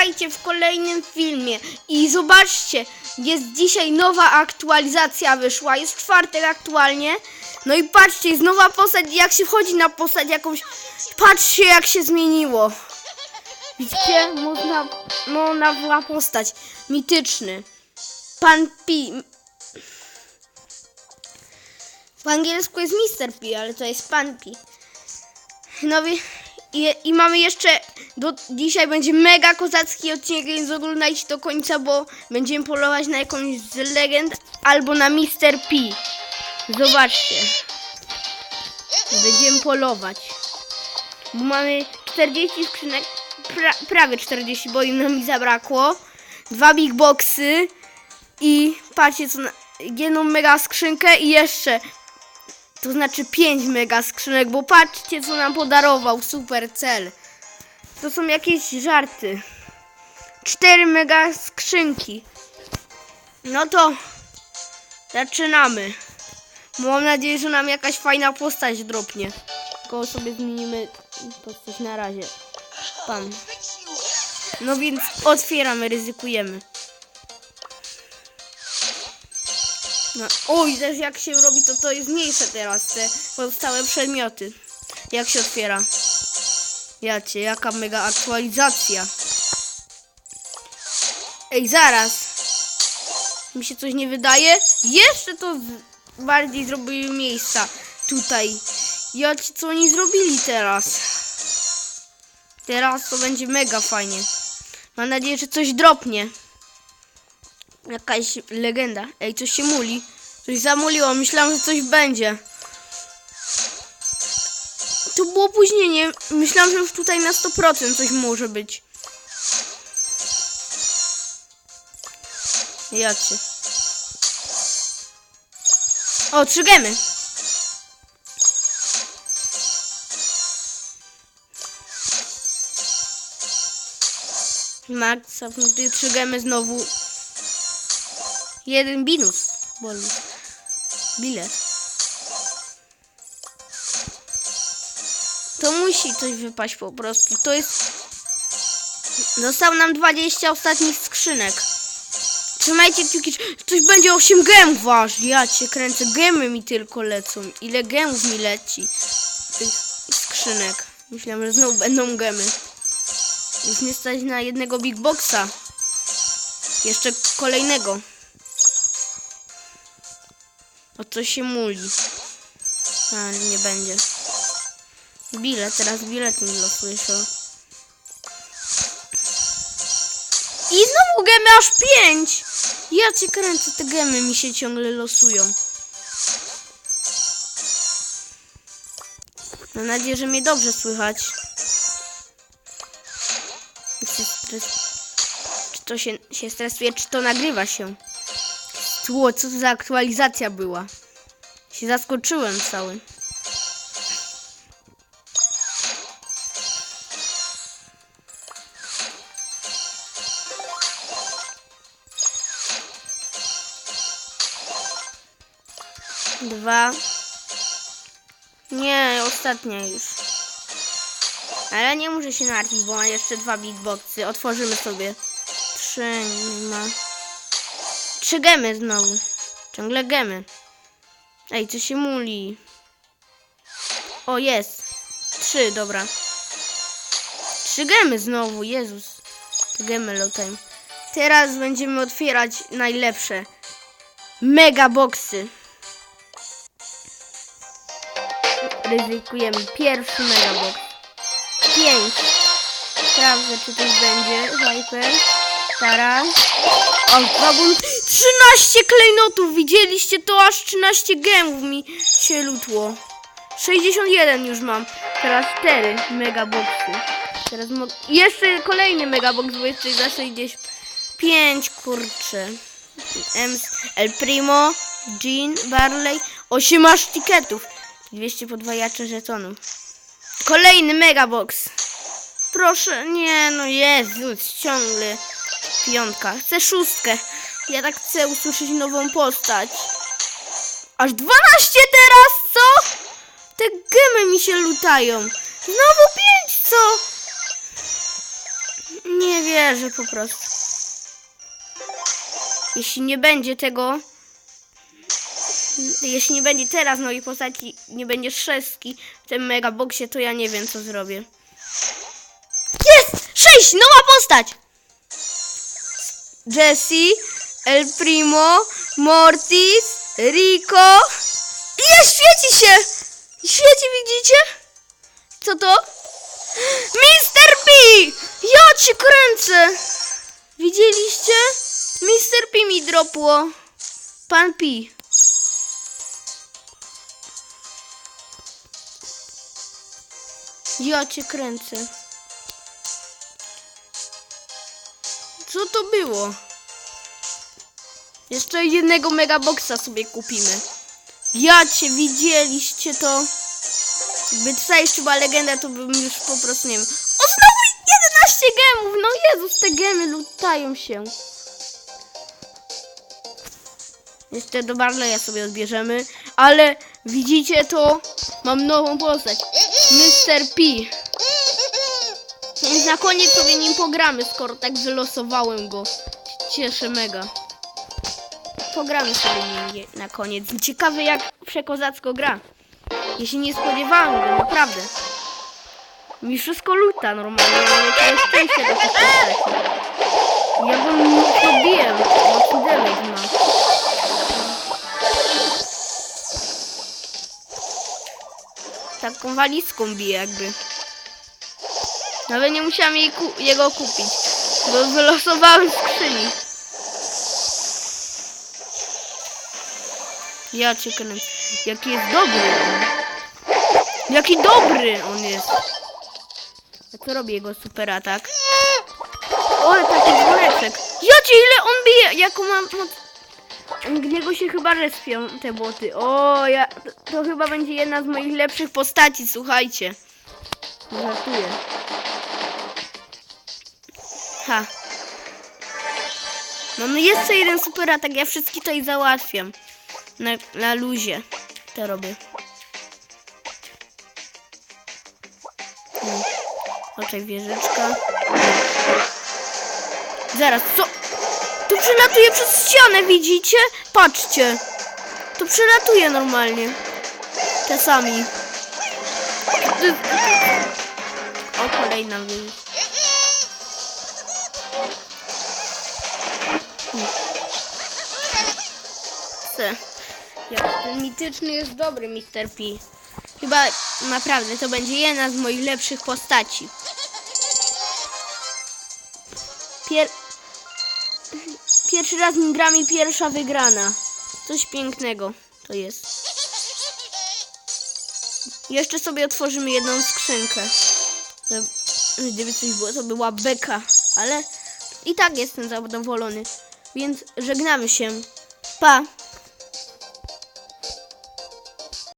witajcie w kolejnym filmie. I zobaczcie, jest dzisiaj nowa aktualizacja wyszła. Jest czwartek aktualnie. No i patrzcie, jest nowa postać. Jak się wchodzi na postać jakąś, patrzcie jak się zmieniło. Widzicie? Można, no nowa postać. Mityczny. Pan Pi. W angielsku jest Mr. P, ale to jest Pan Pi. No i, i, i mamy jeszcze, do, dzisiaj będzie mega kozacki odcinek, więc oglądajcie do końca, bo będziemy polować na jakąś z legend albo na Mr. P. Zobaczcie. Będziemy polować. Bo mamy 40 skrzynek, pra, prawie 40, bo im nam zabrakło. Dwa big boxy i patrzcie co na, jedną mega skrzynkę i jeszcze to znaczy 5 mega skrzynek, bo patrzcie co nam podarował super cel. To są jakieś żarty. 4 mega skrzynki. No to zaczynamy. Mam nadzieję, że nam jakaś fajna postać dropnie. Tylko sobie zmienimy postać na razie. Pan. No więc otwieramy, ryzykujemy. No, oj, też jak się robi, to to jest mniejsze teraz, te pozostałe przedmioty. Jak się otwiera? Jacie, jaka mega aktualizacja. Ej, zaraz. Mi się coś nie wydaje? Jeszcze to bardziej zrobili miejsca tutaj. Jacie, co oni zrobili teraz? Teraz to będzie mega fajnie. Mam nadzieję, że coś dropnie. Jakaś legenda. Ej, coś się muli. Coś zamuliło. Myślałam, że coś będzie. To było opóźnienie. Myślałam, że już tutaj na 100% coś może być. Jacie. O, trzy gemy. Max, trzy gemy znowu. Jeden binus. Bolu. Bilet. To musi coś wypaść po prostu. To jest... Zostało nam 20 ostatnich skrzynek. Trzymajcie kciuki. Coś będzie 8 gemów waż. Ja cię kręcę. Gemy mi tylko lecą. Ile gemów mi leci? Tych skrzynek. Myślałem, że znowu będą gemy. Już nie stać na jednego big boxa. Jeszcze kolejnego. O co się muli? A, nie będzie. Bilet, teraz bilet mi losujesz. I znowu gemy aż pięć! Ja cię kręcę, te gemy mi się ciągle losują. Mam nadzieję, że mnie dobrze słychać. Czy to się, się stresuje, czy to nagrywa się? Tło, co to za aktualizacja była? Się zaskoczyłem cały. Dwa. Nie, ostatnia już. Ale nie muszę się martwić, bo mam jeszcze dwa big boxy. Otworzymy sobie. Trzy, nie ma. Trzy gemy znowu. Ciągle gemy. Ej, co się muli? O, jest. Trzy, dobra. Trzy gemy znowu, Jezus. Gemy lotem. Teraz będziemy otwierać najlepsze. Mega boxy. Ryzykujemy. Pierwszy mega box. Pięć. Sprawdzę, czy coś będzie. Viper. Taran. O, wabun. 13 klejnotów! Widzieliście to? Aż 13 gemów mi się lutło. 61 już mam. Teraz 4 megaboxy. Teraz jeszcze kolejny megabox, bo jeszcze za 65, kurczę. M El Primo, Jean, Barley, 8 aż tiketów. 200 podwajacze żetonów. Kolejny megabox. Proszę, nie no Jezus, ciągle piątka. Chcę szóstkę. Ja tak chcę usłyszeć nową postać. Aż 12 teraz, co? Te gemy mi się lutają. Znowu 5, co? Nie wierzę po prostu. Jeśli nie będzie tego, jeśli nie będzie teraz nowej postaci, nie będzie szestki w tym megaboxie, to ja nie wiem co zrobię. Jest! Sześć! Nowa postać! Jessie, El Primo, Mortis, Rico. I jest, świeci się! Świeci, widzicie? Co to? Mr. P! Ja cię kręcę! Widzieliście? Mr. P mi dropło. Pan P. Ja cię kręcę. Co to było? Jeszcze jednego megaboxa sobie kupimy. Ja cię widzieliście to? By tutaj chyba legendę, to bym już po prostu nie wiem. O, znowu 11 gemów! No Jezus, te gemy lutają się. Jeszcze do Barleya sobie odbierzemy, ale widzicie to? Mam nową postać. Mr. P. Więc na koniec sobie nim pogramy, skoro tak wylosowałem go. Cieszę mega. Pogramy sobie na koniec. Ciekawy jak przekozacko gra. Ja się nie spodziewałam go, naprawdę. Mi wszystko luta normalnie, ale jakiegoś szczęścia do postaci. Ja bym pobiłem, bo damage ma. Taką walizką bije jakby. Nawet nie musiałam jej ku jego kupić, bo wylosowałem skrzyni. Ja kręcę. Jaki jest dobry on. Jaki dobry on jest. A co robi jego super atak? O, taki dzwoneczek. Ja cię ile on bije! Jaką mam moc... Niego się chyba respią te boty. O, ja... To, to chyba będzie jedna z moich lepszych postaci, słuchajcie. Żartuję. Ha. Mamy jeszcze jeden super atak, ja wszystkich tutaj załatwiam. Na, na luzie to robię. Hmm. Oczek wieżyczka. Zaraz, co? To przelatuje przez ścianę, widzicie? Patrzcie. To przelatuje normalnie. Czasami. O, kolejna wieżyczka. Chcę. Ten mityczny jest dobry, Mr. P. Chyba naprawdę to będzie jedna z moich lepszych postaci. Pier... Pierwszy raz nim gram i pierwsza wygrana. Coś pięknego to jest. Jeszcze sobie otworzymy jedną skrzynkę. Gdyby coś było, to była beka. Ale i tak jestem zadowolony. Więc żegnamy się. Pa!